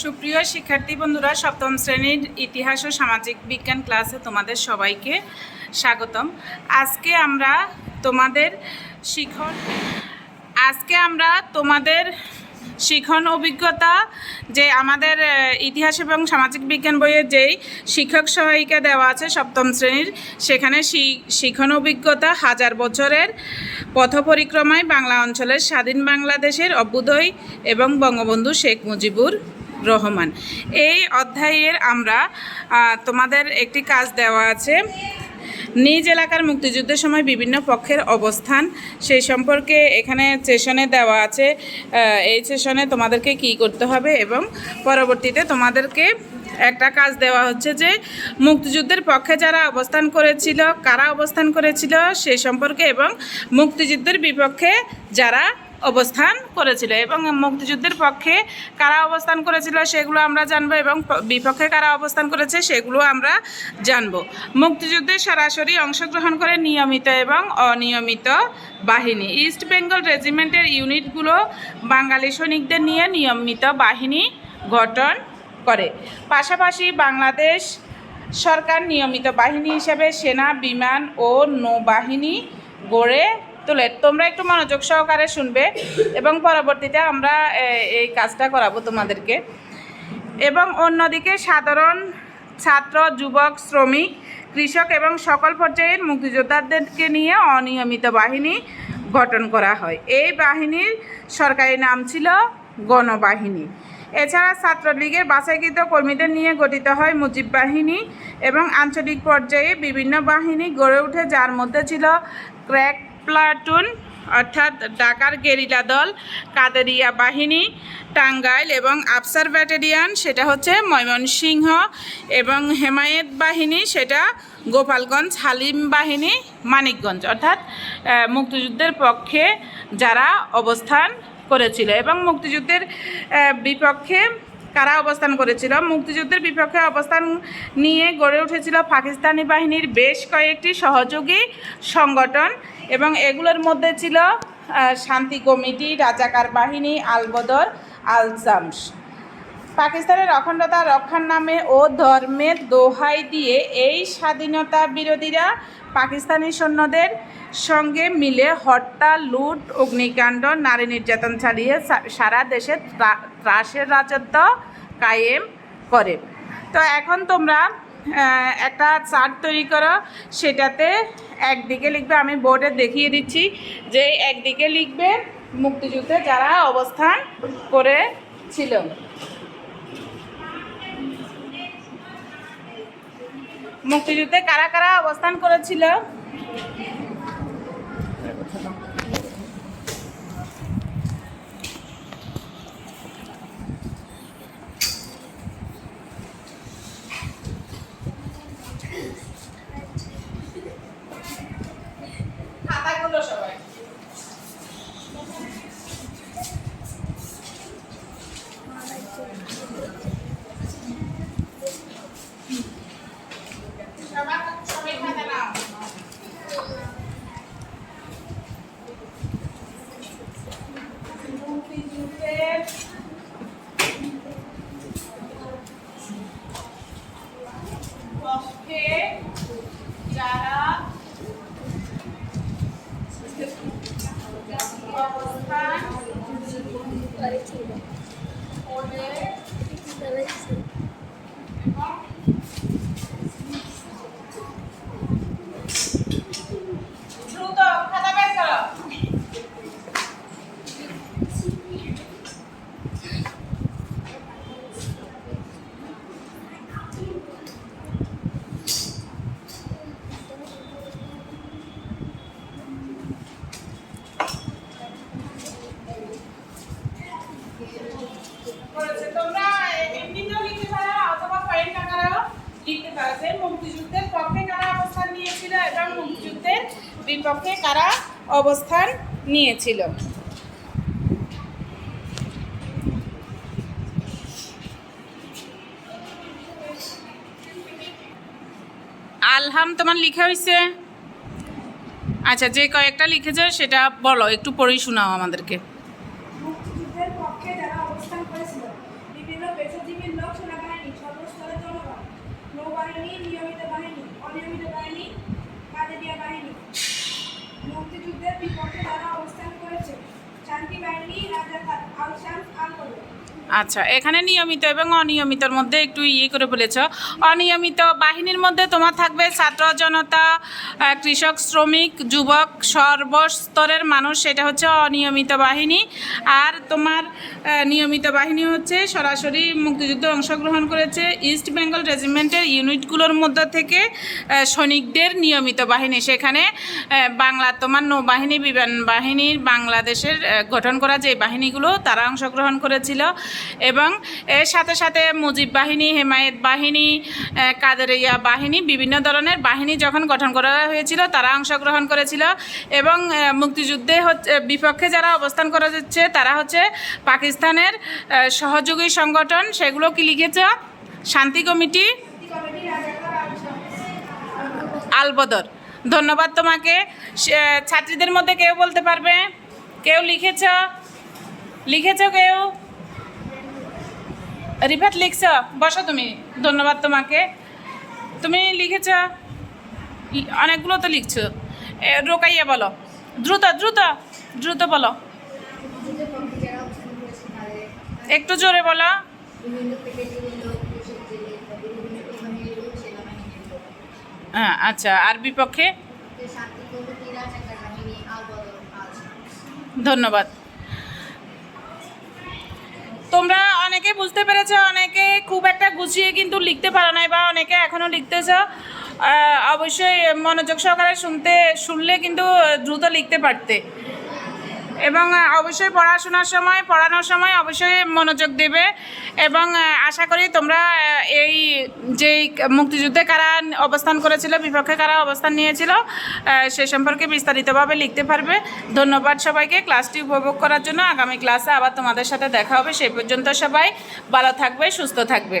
সুপ্রিয় শিক্ষার্থী বন্ধুরা, সপ্তম শ্রেণির ইতিহাস ও সামাজিক বিজ্ঞান ক্লাসে তোমাদের সবাইকে স্বাগতম। আজকে আমরা তোমাদের শিখন আজকে আমরা তোমাদের শিখন অভিজ্ঞতা, যে আমাদের ইতিহাস এবং সামাজিক বিজ্ঞান বইয়ের যেই শিক্ষক সহায়িকা দেওয়া আছে সপ্তম শ্রেণির, সেখানে শিখন অভিজ্ঞতা হাজার বছরের পথ পরিক্রমায় বাংলা অঞ্চলের স্বাধীন বাংলাদেশের অভ্যুদয় এবং বঙ্গবন্ধু শেখ মুজিবুর রহমান। এই অধ্যায়ের আমরা তোমাদের একটি কাজ দেওয়া আছে। নিজ এলাকার মুক্তিযুদ্ধের সময় বিভিন্ন পক্ষের অবস্থান, সেই সম্পর্কে এখানে সেশনে দেওয়া আছে। এই সেশনে তোমাদেরকে কি করতে হবে এবং পরবর্তীতে তোমাদেরকে একটা কাজ দেওয়া হচ্ছে যে, মুক্তিযুদ্ধের পক্ষে যারা অবস্থান করেছিল, কারা অবস্থান করেছিল সেই সম্পর্কে এবং মুক্তিযুদ্ধের বিপক্ষে যারা অবস্থান করেছিল এবং মুক্তিযুদ্ধের পক্ষে কারা অবস্থান করেছিল সেগুলো আমরা জানব এবং বিপক্ষে কারা অবস্থান করেছে সেগুলো আমরা জানব। মুক্তিযুদ্ধে সরাসরি অংশগ্রহণ করে নিয়মিত এবং অনিয়মিত বাহিনী। ইস্ট বেঙ্গল রেজিমেন্টের ইউনিটগুলো বাঙালি সৈনিকদের নিয়ে নিয়মিত বাহিনী গঠন করে। পাশাপাশি বাংলাদেশ সরকার নিয়মিত বাহিনী হিসেবে সেনা, বিমান ও নৌবাহিনী গড়ে তোলে, তোমরা একটু মনোযোগ সহকারে শুনবে এবং পরবর্তীতে আমরা এই কাজটা করাবো তোমাদেরকে। এবং অন্যদিকে সাধারণ ছাত্র, যুবক, শ্রমিক, কৃষক এবং সকল পর্যায়ের মুক্তিযোদ্ধাদেরকে নিয়ে অনিয়মিত বাহিনী গঠন করা হয়। এই বাহিনীর সরকারি নাম ছিল গণবাহিনী। এছাড়া ছাত্রলীগের বাছাইকৃত কর্মীদের নিয়ে গঠিত হয় মুজিব বাহিনী এবং আঞ্চলিক পর্যায়ে বিভিন্ন বাহিনী গড়ে ওঠে যার মধ্যে ছিল ক্র্যাক প্লাটুন, অর্থাৎ ঢাকার গেরিলা দল, কাদেরিয়া বাহিনী, টাঙ্গাইল এবং আফসার ব্যাটালিয়ান, সেটা হচ্ছে ময়মনসিংহ এবং হেমায়েত বাহিনী, সেটা গোপালগঞ্জ, হালিম বাহিনী, মানিকগঞ্জ, অর্থাৎ মুক্তিযুদ্ধের পক্ষে যারা অবস্থান করেছিল এবং মুক্তিযুদ্ধের বিপক্ষে কারা অবস্থান করেছিল? মুক্তিযুদ্ধের বিপক্ষে অবস্থান নিয়ে গড়ে উঠেছিল পাকিস্তানি বাহিনীর বেশ কয়েকটি সহযোগী সংগঠন এবং এগুলোর মধ্যে ছিল শান্তি কমিটি, রাজাকার বাহিনী, আলবদর আল জামস পাকিস্তানের অখণ্ডতা রক্ষার নামে ও ধর্মের দোহাই দিয়ে এই স্বাধীনতা বিরোধীরা পাকিস্তানি সৈন্যদের সঙ্গে মিলে হত্যা, লুট, অগ্নিকাণ্ড, নারী নির্যাতন চালিয়ে সারা দেশে ত্রা- ত্রাসের রাজত্ব কায়েম করে। তো এখন তোমরা একটা চার্ট তৈরি করো, সেটাতে একদিকে লিখবে, আমি বোর্ডে দেখিয়ে দিচ্ছি, যে একদিকে লিখবে মুক্তিযুদ্ধে যারা অবস্থান করেছিল। মুক্তিযুদ্ধে কারা কারা অবস্থান করেছিল খাতাগুলো সবাই সবাই সবাই খাতা নাও মুক্তিযুদ্ধের পক্ষে যারা অবস্থান করে এবং দ্রুত খাতা বের করো করেছে তোমরা এমনিতেও লিখতে পারো অথবা পয়েন্ট আকারেও লিখতে মুক্তিযুদ্ধের পক্ষে কারা অবস্থান নিয়েছিল এবং মুক্তিযুদ্ধের বিপক্ষে কারা অবস্থান নিয়েছিল? আলহাম, তোমার লিখা হয়েছে আচ্ছা যে কয়েকটা লিখেছে সেটা বলো, একটু পড়েই শোনাও আমাদেরকে। পক্ষে যারা অবস্থান করেছিল, বিভিন্ন পেশাজীবীর লোক সেনাবাহিনী জনগণ নৌবাহিনী, নিয়মিত বাহিনী, অনিয়মিত বাহিনী কাদেরিয়া বাহিনী। মুক্তিযুদ্ধের বিপক্ষে তারা অবস্থান করেছে। শান্তি বাহিনী রাজা আল শামস আচ্ছা এখানে নিয়মিত এবং অনিয়মিতর মধ্যে একটু ইয়ে করে বলেছ। অনিয়মিত বাহিনীর মধ্যে তোমার থাকবে ছাত্র, জনতা কৃষক, শ্রমিক, যুবক, সর্বস্তরের মানুষ, সেটা হচ্ছে অনিয়মিত বাহিনী। আর তোমার নিয়মিত বাহিনী হচ্ছে সরাসরি মুক্তিযুদ্ধে অংশগ্রহণ করেছে ইস্ট বেঙ্গল রেজিমেন্টের ইউনিটগুলোর মধ্যে থেকে সৈনিকদের নিয়মিত বাহিনী। সেখানে বাংলা, তোমার নৌবাহিনী, বিমান বাহিনীর বাংলাদেশের গঠন করা যে বাহিনীগুলো, তারা অংশগ্রহণ করেছিল। এবং এর সাথে সাথে মুজিব বাহিনী, হেমায়েত বাহিনী কাদেরিয়া বাহিনী, বিভিন্ন ধরনের বাহিনী যখন গঠন করা হয়েছিল, তারা অংশগ্রহণ করেছিল এবং মুক্তিযুদ্ধে হচ্ছে বিপক্ষে যারা অবস্থান করা যাচ্ছে, তারা হচ্ছে পাকিস্তানের সহযোগী সংগঠন, সেগুলো কি লিখেছ? শান্তি কমিটি, আলবদর। ধন্যবাদ তোমাকে। ছাত্রীদের মধ্যে কেউ বলতে পারবে? কেউ লিখেছ? লিখেছ কেউ? রিফাত লিখছ? বসো তুমি। ধন্যবাদ তোমাকে। তুমি লিখেছ? অনেকগুলো তো লিখছো। রোকাইয়া বলো। দ্রুত দ্রুত দ্রুত বলো। একটু জোরে বলো। বিভিন্ন পেশাজীবী লোক কৃষক জেলে বা বিভিন্ন কোম্পানির লোক সেনাবাহিনীর লোক হ্যাঁ আচ্ছা আর বিপক্ষে যে শান্তি কমিটি রাজাকার বাহিনী আল বদর আল শামস ধন্যবাদ তোমরা অনেকে বুঝতে পেরেছ, অনেকে খুব একটা গুছিয়ে কিন্তু লিখতে পারো নাই বা অনেকে এখনও লিখতেছ। চাও অবশ্যই মনোযোগ সহকারে শুনতে, শুনলে কিন্তু দ্রুত লিখতে পারতে। এবং অবশ্যই পড়াশোনার সময়, পড়ানোর সময় অবশ্যই মনোযোগ দেবে এবং আশা করি তোমরা এই যে মুক্তিযুদ্ধে কারা অবস্থান করেছিল, বিপক্ষে কারা অবস্থান নিয়েছিল সে সম্পর্কে বিস্তারিতভাবে লিখতে পারবে। ধন্যবাদ সবাইকে। ক্লাসটি উপভোগ করার জন্য আগামী ক্লাসে আবার তোমাদের সাথে দেখা হবে। সেই পর্যন্ত সবাই ভালো থাকবে, সুস্থ থাকবে।